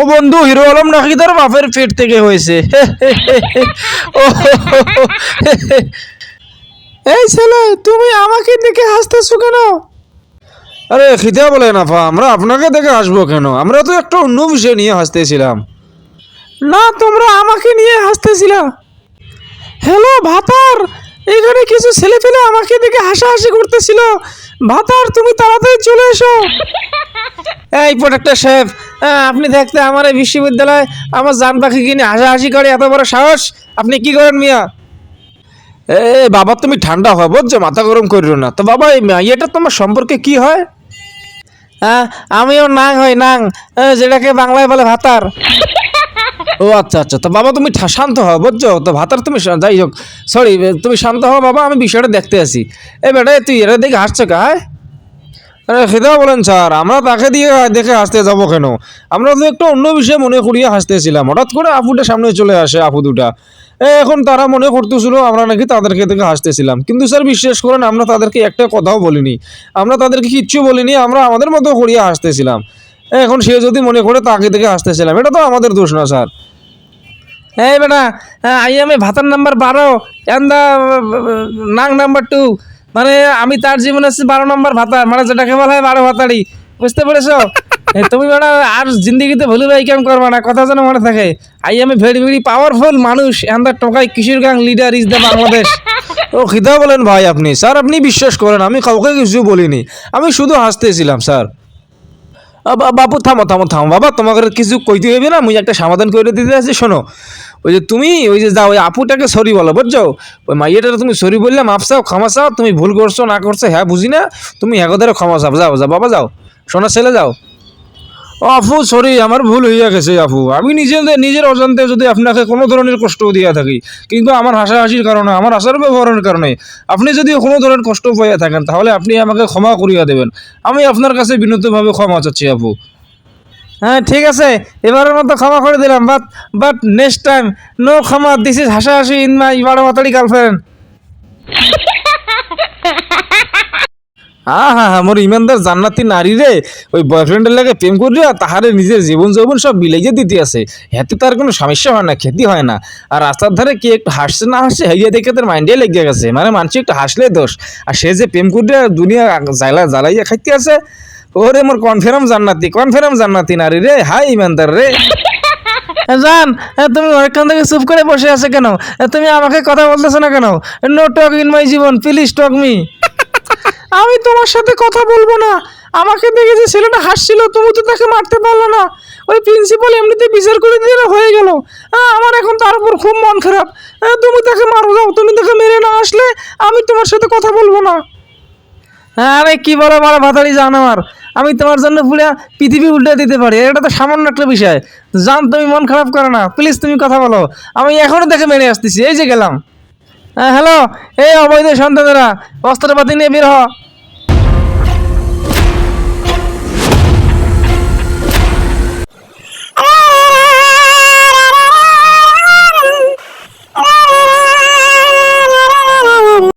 ও বন্ধু হিরো আলম নাকি তার বাপের পেট থেকে হয়েছে? ও এই ছেলে তুমি আমাকে দেখে হাসতেছো কেন? আরে খিদা বলে না পা আমরা আপনাকে দেখে হাসবো কেন? আমরা তো একটা অন্য বিষয় নিয়ে হাসতেছিলাম। না তোমরা আমাকে নিয়ে হাসতেছিলা। হ্যালো ভাতার এখানে কিছু ছেলে পেলে আমাকে দেখে হাসাহাসি করতেছিল। ভাতার তুমি তাড়াতাড়ি চলে এসো। এই প্রোডাক্টর সাহেব আহ, আপনি দেখতে আমার এই বিশ্ববিদ্যালয় আমার জান পাখি কিনে হাসাহাসি করে এত বড় সাহস? আপনি কি করেন মিয়া? এ বাবা তুমি ঠান্ডা হয় বুঝছ? মাথা গরম করিও না। তো বাবা এই এটা তোমার সম্পর্কে কি হয়? হ্যাঁ আমিও নাং হই নাং। যেটাকে বাংলায় বলে ভাতার। ও আচ্ছা আচ্ছা। তো বাবা তুমি শান্ত হও বুঝছ? তো ভাতার তুমি যাই হোক। সরি তুমি শান্ত হও বাবা আমি বিষয়টা দেখতে আসি এ বেটা তুই এটা দেখে হাসছো কা হ্যাঁ? আরে খেদাও বলেন স্যার, আমরা তাকে দিয়ে দেখে হাসতে যাব কেন? আমরা তো একটু অন্য বিষয়ে মনে করিয়ে হাসতেছিলাম। হঠাৎ করে আপুটা সামনে চলে আসে আপু দুটা। এখন তারা মনে করতেছিল, আমরা নাকি তাদেরকে দেখে হাসতেছিলাম। কিন্তু স্যার, বিশ্বাস করেন, আমরা তাদেরকে একটা কথাও বলিনি। আমরা তাদেরকে কিচ্ছু বলিনি, আমরা আমাদের মতো করিয়ে হাসতেছিলাম। এখন সে যদি মনে করে তাকে দেখে হাসতেছিলাম, এটা তো আমাদের দোষ না, স্যার। এই বেটা আই এ ভাতার নাম্বার বারো অ্যান্ড দ্য নাং নাম্বার টু। মানে আমি তার জীবনে আছি বারো নম্বর ভাতা মানে যেটাকে বলা হয় বারো ভাতারি বুঝতে পেরেছ? তুমি ম্যাডাম আর জিন্দিগিতে ভুলে ভাই কেমন করবা না কথা যেন মনে থাকে। আই আমি এ ভেরি ভেরি পাওয়ারফুল মানুষ অ্যান্ড দ্য টোকাই কিশোর gang leader is the Bangladesh ও খিদা বলেন ভাই আপনি। স্যার আপনি বিশ্বাস করেন আমি কাউকে কিছু বলিনি। আমি শুধু হাসতেছিলাম স্যার। আ, বা- বাবু থামো থামো থামো। বাবা তোমাকে কিছু কইতে হইবে না মুই একটা সমাধান করে দিতে আছি শোনো। ওই যে তুমি ওই যে যাও ওই আপুটাকে সরি বলো বুঝছ? ওই মাইয়াটা তুমি সরি বললে মাপ চাও ক্ষমা চাও তুমি ভুল করছ না করছ হ্যাঁ বুঝি না তুমি একদারে ক্ষমা চাও যাও যাও বাবা যাও। শোনা ছেলে যাও। ও আপু সরি আমার ভুল হইয়া গেছে আপু আমি নিজে নিজের অজান্তে যদি আপনাকে কোনো ধরনের কষ্ট দিয়া থাকি কিন্তু আমার হাসাহাসির কারণে আমার আচার ব্যবহারের কারণে আপনি যদি কোনো ধরনের কষ্ট পাইয়া থাকেন তাহলে আপনি আমাকে ক্ষমা করিয়া দেবেন। আমি আপনার কাছে বিনীতভাবে ক্ষমা চাচ্ছি আপু হ্যাঁ ঠিক আছে। এবারের মতো ক্ষমা করে দিলাম but but next time no ক্ষমা দিস ইজ হাসাহাসি ইন মাই বারো মাতারি গার্লফ্রেন্ড হ্যাঁ হ্যাঁ হ্যাঁ মোর ইমানদার জান্নাতি নারী রে। ওই বয়ফ্রেন্ডের লাগে প্রেম করিয়া তাহারে নিজের জীবন যৌবন সব বিলাইয়ে দিতে আছে। হাতে তার কোনো সমস্যা হয় না, ক্ষতি হয় না। আর রাস্তার ধারে কি একটু হাসছে না হাসছে, হাইয়া দেখে তার মাইন্ডে লেগে গেছে। মানে মানুষ একটু হাসলে দোষ। আর সে যে প্রেম করিয়া দুনিয়া জ্বালা, জ্বালাইয়া খাইতে আছে, ওরে মোর কনফার্ম জান্নাতি কনফার্ম জান্নাতি নারী রে। হাই ইমানদার রে। জান তুমি অনেকক্ষণ থেকে চুপ করে বসে আছে কেন? তুমি আমাকে কথা বলতেছো না কেন? নো টক ইন মাই জীবন প্লিজ টক মি আমি তোমার সাথে কথা বলব না। আমাকে দেখে যে ছেলেটা হাসছিল, তুমি তো তাকে মারতে পারল না। ওই প্রিন্সিপাল এমনিতে বিচার করে দিয়ে হয়ে গেল। আমার এখন তার উপর খুব মন খারাপ। তুমি তাকে মারো, যাও। তুমি তাকে মেরে না আসলে আমি তোমার সাথে কথা বলব না। হ্যাঁ আরে কি বলো বলো ভাতারি জান আমার আমি তোমার জন্য পুরো পৃথিবী উল্টে দিতে পারি। এটা তো সামান্য একটা বিষয়। জান, তুমি মন খারাপ করো না। প্লিজ তুমি কথা বলো। আমি এখনও দেখে মেরে আসতেছি। এই যে গেলাম। হ্যাঁ হ্যালো এই অবৈধ সন্তানেরা অস্ত্রপাতি নিয়ে বের হ।